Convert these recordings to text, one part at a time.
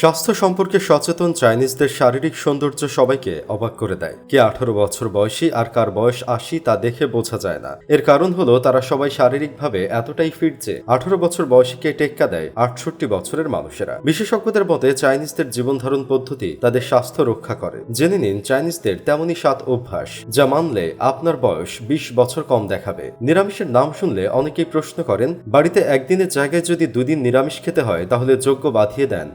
স্বাস্থ্য সম্পর্কে সচেতন চাইনিজদের শারীরিক সৌন্দর্য সবাইকে অবাক করে দেয়। কে আঠারো বছর বয়সী আর কার বয়স আশি তা দেখে বোঝা যায় না। এর কারণ হলো তারা সবাই শারীরিকভাবে এতটাই ফিট যে আঠারো বছর বয়সীকে টেক্কা দেয় আটষট্টি বছরের মানুষেরা। বিশেষজ্ঞদের মতে চাইনিজদের জীবনধারণ পদ্ধতি তাদের স্বাস্থ্য রক্ষা করে। জেনে নিন চাইনিজদের তেমনই সাত অভ্যাস, যা মানলে আপনার বয়স বিশ বছর কম দেখাবে। নিরামিষের নাম শুনলে অনেকেই প্রশ্ন করেন, বাড়িতে একদিনের জায়গায় যদি দুদিন নিরামিষ খেতে হয়, তাহলে যোগ্য বাঁধিয়ে দেন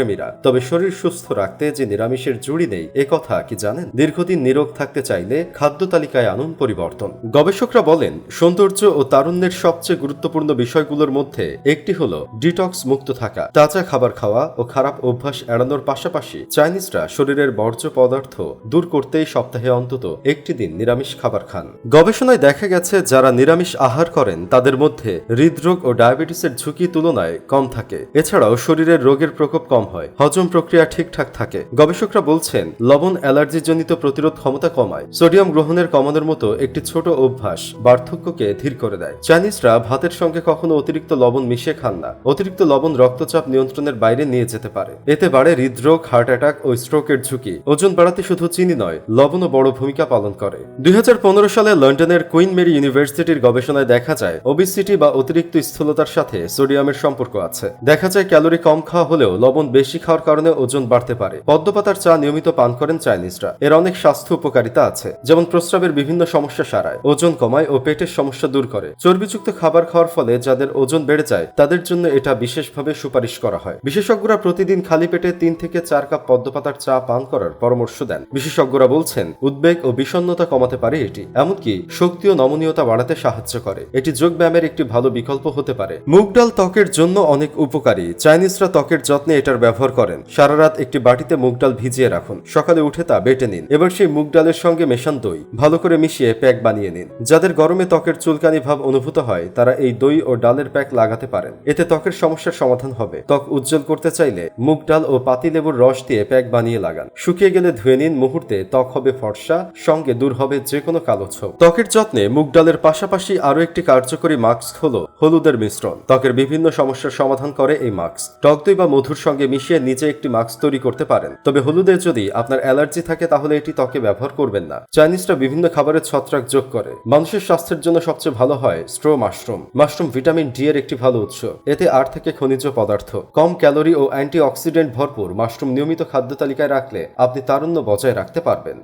মাংসপ্রেমীরা তবে শরীর সুস্থ রাখতে যে নিরামিষের জুড়ি নেই, এ কথা কি জানেন? দীর্ঘদিন নিরোগ থাকতে চাইলে খাদ্য তালিকায় আনুন পরিবর্তন। গবেষকরা বলেন, সৌন্দর্য ও তারুণ্যের সবচেয়ে গুরুত্বপূর্ণ বিষয়গুলোর মধ্যে একটি হলো ডিটক্স মুক্ত থাকা। তাজা খাবার খাওয়া ও খারাপ অভ্যাস এড়ানোর পাশাপাশি চাইনিজরা শরীরের বর্জ্য পদার্থ দূর করতেই সপ্তাহে অন্তত একটি দিন নিরামিষ খাবার খান। গবেষণায় দেখা গেছে, যারা নিরামিষ আহার করেন, তাদের মধ্যে হৃদরোগ ও ডায়াবেটিসের ঝুঁকি তুলনায় কম থাকে। এছাড়াও শরীরের রোগের প্রকোপ কম হয়। হজম প্রক্রিয়া ঠিকঠাক থাকে। গবেষকরা বলছেন, লবণ অ্যালার্জিজনিত প্রতিরোধ ক্ষমতা কমায়। সোডিয়াম গ্রহণের কমানোর মতো একটি ছোট অভ্যাস বার্ধক্যকে ধীর করে দেয়। চাইনিজরা ভাতের সঙ্গে কখনো অতিরিক্ত লবণ মিশিয়ে খান না। অতিরিক্ত লবণ রক্তচাপ নিয়ন্ত্রণের বাইরে নিয়ে যেতে পারে। এতে বাড়ে হৃদরোগ, হার্ট অ্যাটাক ও স্ট্রোকের ঝুঁকি। ওজন বাড়াতে শুধু চিনি নয়, লবণও বড় ভূমিকা পালন করে। দুই হাজার পনেরো সালে লন্ডনের কুইন মেরি ইউনিভার্সিটির গবেষণায় দেখা যায় ওবিসিটি বা অতিরিক্ত স্থূলতার সাথে সোডিয়ামের সম্পর্ক আছে। দেখা যায় ক্যালোরি কম খাওয়া হলেও লবণ বেশি খাওয়ার কারণে ওজন বাড়তে পারে। পদ্মপাতার চা নিয়মিত পান করেন চাইনিজরা। এর অনেক স্বাস্থ্য উপকারিতা আছে, যেমন প্রস্রাবের বিভিন্ন সমস্যা সারায়, ওজন কমায় ও পেটের সমস্যা দূর করে। চর্বিযুক্ত খাবার খাওয়ার ফলে যাদের ওজন বেড়ে যায়, তাদের জন্য এটা বিশেষভাবে সুপারিশ করা হয়। বিশেষজ্ঞরা প্রতিদিন খালি পেটে তিন থেকে চার কাপ পদ্মপাতার চা পান করার পরামর্শ দেন। বিশেষজ্ঞরা বলছেন, উদ্বেগ ও বিষণ্ণতা কমাতে পারে এটি, এমনকি শক্তি ও নমনীয়তা বাড়াতে সাহায্য করে। এটি যোগ ব্যায়ামের একটি ভালো বিকল্প হতে পারে। মুগ ডাল ত্বকের জন্য অনেক উপকারী। চাইনিজরা ত্বকের যত্নে এটার ব্যবহার করেন। সারা রাত একটি বাটিতে মুগ ডাল ভিজিয়ে রাখুন। সকালে উঠে তা বেটে নিন এবার সেই মুগ ডালের সঙ্গে মেশান দই ভালো করে মিশিয়ে প্যাক বানিয়ে নিন। যাদের গরমে ত্বকের চুলকানি ভাব অনুভূত হয়, তারা এই দই ও ডালের প্যাক লাগাতে পারেন। এতে ত্বকের সমস্যার সমাধান হবে। ত্বক উজ্জ্বল করতে চাইলে মুগ ডাল ও পাতিলেবুর রস দিয়ে প্যাক বানিয়ে লাগান। শুকিয়ে গেলে ধুয়ে নিন মুহূর্তে। ত্বক হবে ফর্সা, সঙ্গে দূর হবে যে কোনো কালো ছোপ। ত্বকের যত্নে মুগ ডালের পাশাপাশি আরও একটি কার্যকরী মাস্ক হলো হলুদের মিশ্রণ। ত্বকের বিভিন্ন সমস্যার সমাধান করে এই মাস্ক। টক দই বা মধুর সঙ্গে মিশিয়ে নিজে একটি মাস্ক তৈরি করতে পারেন। তবে হলুদের যদি আপনার অ্যালার্জি থাকে, তাহলে এটি ত্বকে ব্যবহার করবেন না। চাইনিজরা বিভিন্ন খাবারের ছত্রাক যোগ করে। মানুষের স্বাস্থ্যের জন্য সবচেয়ে ভালো হয় straw mushroom mushroom vitamin D এর একটি ভালো উৎস। এতে আর থেকে খনিজ পদার্থ, কম ক্যালোরি ও অ্যান্টি অক্সিডেন্ট ভরপুর মাশরুম নিয়মিত খাদ্য তালিকায় রাখলে আপনি তারুণ্য বজায় রাখতে পারবেন।